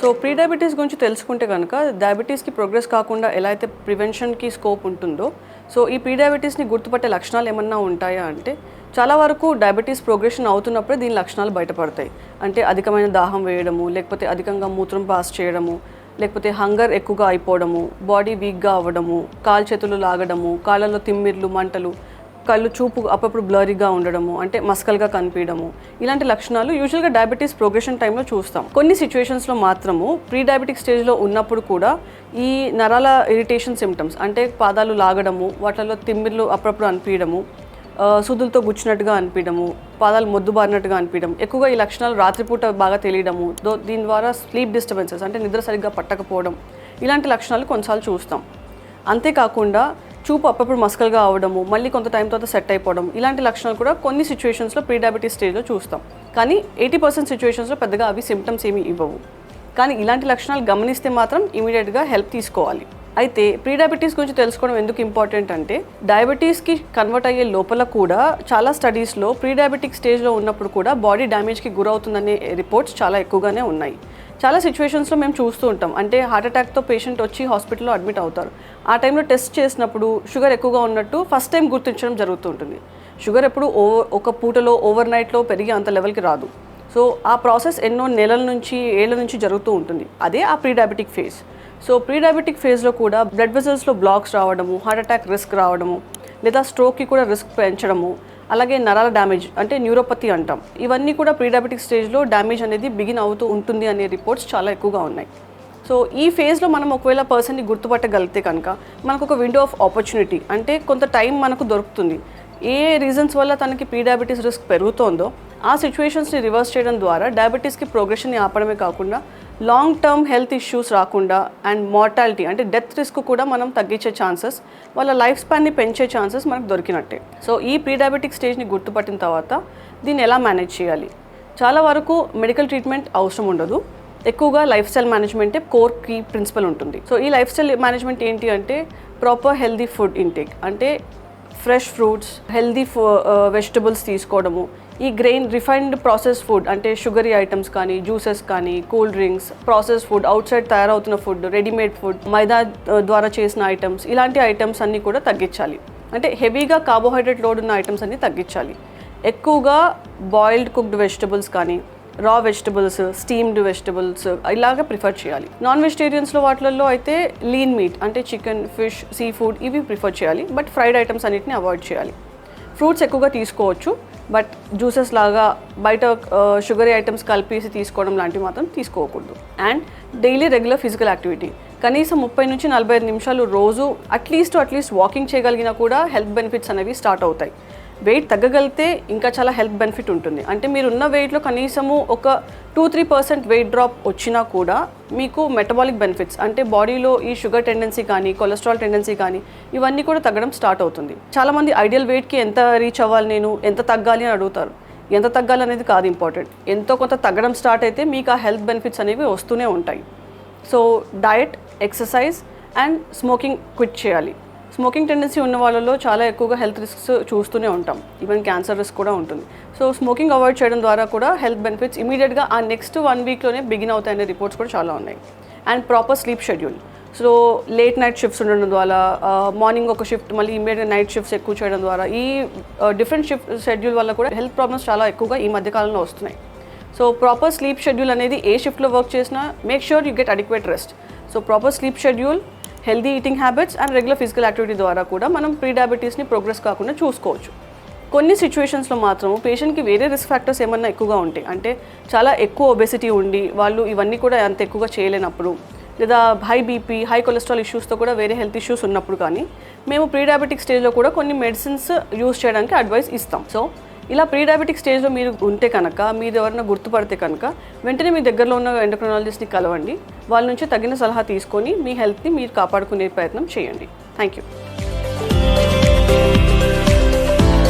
So pre diabetes గురించి తెలుసుకుంటే కనుక డయాబెటీస్కి ప్రోగ్రెస్ కాకుండా ఎలా అయితే ప్రివెన్షన్కి స్కోప్ ఉంటుందో సో ఈ ప్రీ డయాబెటీస్ని గుర్తుపట్టే లక్షణాలు ఏమన్నా ఉంటాయా అంటే చాలా వరకు డయాబెటీస్ ప్రోగ్రెషన్ అవుతున్నప్పుడే దీని లక్షణాలు బయటపడతాయి. అంటే అధికమైన దాహం వేయడము లేకపోతే అధికంగా మూత్రం పాస్ చేయడము లేకపోతే హంగర్ ఎక్కువగా అయిపోవడము బాడీ వీక్గా అవ్వడము కాలు చేతులు లాగడము కాళ్ళలో తిమ్మిర్లు మంటలు కళ్ళు చూపు అప్పుడప్పుడు బ్లరీగా ఉండడము అంటే మస్కల్గా కనిపించడము ఇలాంటి లక్షణాలు యూజువల్గా డయాబెటీస్ ప్రోగ్రెషన్ టైంలో చూస్తాం. కొన్ని సిచ్యువేషన్స్లో మాత్రము ప్రీ డయాబెటిక్ స్టేజ్లో ఉన్నప్పుడు కూడా ఈ నరాల ఇరిటేషన్ సిమ్టమ్స్ అంటే పాదాలు లాగడము వాటిలో తిమ్మిర్లు అప్పుడప్పుడు అనిపించడము సుదులతో గుచ్చినట్టుగా అనిపించడము పాదాలు మొద్దుబారినట్టుగా అనిపించడం ఎక్కువగా ఈ లక్షణాలు రాత్రిపూట బాగా తెలియడము దో దీని ద్వారా స్లీప్ డిస్టర్బెన్సెస్ అంటే నిద్ర సరిగ్గా పట్టకపోవడం ఇలాంటి లక్షణాలు కొన్నిసార్లు చూస్తాం. అంతేకాకుండా చూపు అప్పుడప్పుడు మస్కల్గా అవడము మళ్ళీ కొంత టైం తర్వాత సెట్ అయిపోవడం ఇలాంటి లక్షణాలు కూడా కొన్ని సిచ్యువేషన్స్లో ప్రీ డయాబెటీస్ స్టేజ్లో చూస్తాం. కానీ ఎయిటీ పర్సెంట్ సిచ్యువేషన్స్లో పెద్దగా అవి సిమ్టమ్స్ ఏమీ ఇవ్వవు. కానీ ఇలాంటి లక్షణాలు గమనిస్తే మాత్రం ఇమీడియట్గా హెల్ప్ తీసుకోవాలి. అయితే ప్రీ డయాబెటీస్ గురించి తెలుసుకోవడం ఎందుకు ఇంపార్టెంట్ అంటే డయాబెటీస్కి కన్వర్ట్ అయ్యే లోపల కూడా చాలా స్టడీస్లో ప్రీ డయాబెటిక్ స్టేజ్లో ఉన్నప్పుడు కూడా బాడీ డ్యామేజ్కి గురవుతుందనే రిపోర్ట్స్ చాలా ఎక్కువగానే ఉన్నాయి. చాలా సిచ్యువేషన్స్లో మేము చూస్తూ ఉంటాం. అంటే హార్ట్ అటాక్తో పేషెంట్ వచ్చి హాస్పిటల్లో అడ్మిట్ అవుతారు. ఆ టైంలో టెస్ట్ చేసినప్పుడు షుగర్ ఎక్కువగా ఉన్నట్టు ఫస్ట్ టైం గుర్తించడం జరుగుతూ ఉంటుంది. షుగర్ ఎప్పుడు ఓవర్ ఒక పూటలో ఓవర్ నైట్లో పెరిగి అంత లెవెల్కి రాదు. సో ఆ ప్రాసెస్ ఎన్నో నెలల నుంచి ఏళ్ళ నుంచి జరుగుతూ ఉంటుంది. అదే ఆ ప్రీడయాబెటిక్ ఫేజ్ సో ప్రీడయాబెటిక్ ఫేజ్లో కూడా బ్లడ్ వెజల్స్లో బ్లాక్స్ రావడము హార్ట్ అటాక్ రిస్క్ రావడము లేదా స్ట్రోక్కి కూడా రిస్క్ పెంచడము అలాగే నరాల డ్యామేజ్ అంటే న్యూరోపతి అంటాం. ఇవన్నీ కూడా ప్రీడయాబెటిక్ స్టేజ్లో డ్యామేజ్ అనేది బిగిన్ అవుతూ ఉంటుంది అనే రిపోర్ట్స్ చాలా ఎక్కువగా ఉన్నాయి. సో ఈ ఫేజ్లో మనం ఒకవేళ పర్సన్ని గుర్తుపట్టగలిగితే కనుక మనకు ఒక విండో ఆఫ్ ఆపర్చునిటీ అంటే కొంత టైం మనకు దొరుకుతుంది. ఏ రీజన్స్ వల్ల తనకి ప్రీడయాబెటీస్ రిస్క్ పెరుగుతోందో ఆ సిచ్యువేషన్స్ని రివర్స్ చేయడం ద్వారా డయాబెటీస్కి ప్రోగ్రెషన్ని ఆపడమే కాకుండా లాంగ్ టర్మ్ హెల్త్ ఇష్యూస్ రాకుండా అండ్ మార్టాలిటీ అంటే డెత్ రిస్క్ కూడా మనం తగ్గించే ఛాన్సెస్ వాళ్ళ లైఫ్ స్పాన్ని పెంచే ఛాన్సెస్ మనకు దొరికినట్టే. సో ఈ ప్రీ డయాబెటిక్ స్టేజ్ని గుర్తుపట్టిన తర్వాత దీన్ని ఎలా మేనేజ్ చేయాలి? చాలా వరకు మెడికల్ ట్రీట్మెంట్ అవసరం ఉండదు. ఎక్కువగా లైఫ్ స్టైల్ మేనేజ్మెంటే కోర్ కీ ప్రిన్సిపల్ ఉంటుంది. సో ఈ లైఫ్ స్టైల్ మేనేజ్మెంట్ ఏంటి అంటే ప్రాపర్ హెల్దీ ఫుడ్ ఇంటేక్ అంటే ఫ్రెష్ ఫ్రూట్స్ హెల్దీ వెజిటబుల్స్ తీసుకోవడము. ఈ గ్రెయిన్ రిఫైన్డ్ ప్రాసెస్ ఫుడ్ అంటే షుగరీ ఐటమ్స్ కానీ జ్యూసెస్ కానీ cool drinks process food outside తయారవుతున్న food readymade food మైదా uh, ద్వారా చేసిన ఐటమ్స్ ఇలాంటి ఐటమ్స్ అన్నీ కూడా తగ్గించాలి. అంటే హెవీగా కార్బోహైడ్రేట్ లోడ్ ఉన్న ఐటమ్స్ అన్నీ తగ్గించాలి. ఎక్కువగా బాయిల్డ్ కుక్డ్ వెజిటబుల్స్ కానీ రా వెజిటబుల్స్ స్టీమ్డ్ వెజిటబుల్స్ ఇలాగ ప్రిఫర్ చేయాలి. నాన్ వెజిటేరియన్స్లో వాటిల్లో అయితే లీన్ మీట్ అంటే చికెన్ ఫిష్ సీ ఫుడ్ ఇవి ప్రిఫర్ చేయాలి. బట్ ఫ్రైడ్ ఐటమ్స్ అన్నిటిని అవాయిడ్ చేయాలి. ఫ్రూట్స్ ఎక్కువగా తీసుకోవచ్చు. బట్ జ్యూసెస్ లాగా బయట షుగరీ ఐటమ్స్ కలిపేసి తీసుకోవడం లాంటివి మాత్రం తీసుకోకూడదు. And daily regular physical activity కనీసం ముప్పై నుంచి నలభై ఐదు నిమిషాలు రోజు అట్లీస్ట్ అట్లీస్ట్ వాకింగ్ చేయగలిగినా కూడా హెల్త్ బెనిఫిట్స్ అనేవి స్టార్ట్ అవుతాయి. వెయిట్ తగ్గగలిగితే ఇంకా చాలా హెల్త్ బెనిఫిట్ ఉంటుంది. అంటే మీరు ఉన్న వెయిట్లో కనీసము ఒక two three percent weight drop వచ్చినా కూడా మీకు మెటబాలిక్ బెనిఫిట్స్ అంటే బాడీలో ఈ షుగర్ టెండెన్సీ కానీ కొలెస్ట్రాల్ టెండెన్సీ కానీ ఇవన్నీ కూడా తగ్గడం స్టార్ట్ అవుతుంది. చాలామంది ఐడియల్ వెయిట్కి ఎంత రీచ్ అవ్వాలి నేను ఎంత తగ్గాలి అని అడుగుతారు. ఎంత తగ్గాలి అనేది కాదు ఇంపార్టెంట్ ఎంతో కొంత తగ్గడం స్టార్ట్ అయితే మీకు ఆ హెల్త్ బెనిఫిట్స్ అనేవి వస్తూనే ఉంటాయి. So diet exercise and smoking quit చేయాలి. స్మోకింగ్ టెండెన్సీ ఉన్న వాళ్ళలో చాలా ఎక్కువగా హెల్త్ రిస్క్స్ చూస్తూనే ఉంటాం. ఈవెన్ క్యాన్సర్ రిస్క్ కూడా ఉంటుంది. సో స్మోకింగ్ అవాయిడ్ చేయడం ద్వారా కూడా హెల్త్ బెనిఫిట్స్ ఇమీడియట్గా ఆ నెక్స్ట్ వన్ వీక్లోనే బిగిన్ అవుతాయనే రిపోర్ట్స్ కూడా చాలా ఉన్నాయి. And proper sleep schedule. So late night shifts ఉండడం ద్వారా మార్నింగ్ ఒక షిఫ్ట్ మళ్ళీ ఇమీడియట్ నైట్ షిఫ్ట్స్ ఎక్కువ చేయడం ద్వారా ఈ డిఫరెంట్ షిఫ్ట్ షెడ్యూల్ వల్ల కూడా హెల్త్ ప్రాబ్లమ్స్ చాలా ఎక్కువగా ఈ మధ్యకాలంలో వస్తున్నాయి. సో ప్రాపర్ స్లీప్ షెడ్యూల్ అనేది ఏ షిఫ్ట్లో వర్క్ చేసినా make sure you get adequate rest so proper sleep schedule healthy eating habits and regular physical activity ద్వారా కూడా మనం ప్రీ డయాబెటీస్ని ప్రోగ్రెస్ కాకుండా చూసుకోవచ్చు. కొన్ని సిచ్యువేషన్స్లో మాత్రం పేషెంట్కి వేరే రిస్క్ ఫ్యాక్టర్స్ ఏమన్నా ఎక్కువగా ఉంటాయి అంటే చాలా ఎక్కువ ఒబెసిటీ ఉండి వాళ్ళు ఇవన్నీ కూడా అంత ఎక్కువగా చేయలేనప్పుడు లేదా హై బీపీ హై కొలెస్ట్రాల్ ఇష్యూస్తో కూడా వేరే హెల్త్ ఇష్యూస్ ఉన్నప్పుడు కానీ మేము ప్రీ డయాబెటిక్ స్టేజ్లో కూడా కొన్ని మెడిసిన్స్ యూస్ చేయడానికి అడ్వైస్ ఇస్తాం. సో ఇలా ప్రీ డయాబెటిక్ స్టేజ్లో మీరు ఉంటే కనుక మీరు ఎవరైనా గుర్తుపడితే కనుక వెంటనే మీ దగ్గరలో ఉన్న ఎండోక్రనాలజిస్ట్ని కలవండి. వాళ్ళ నుంచి తగిన సలహా తీసుకొని మీ హెల్త్ని మీరు కాపాడుకునే ప్రయత్నం చేయండి. Thank you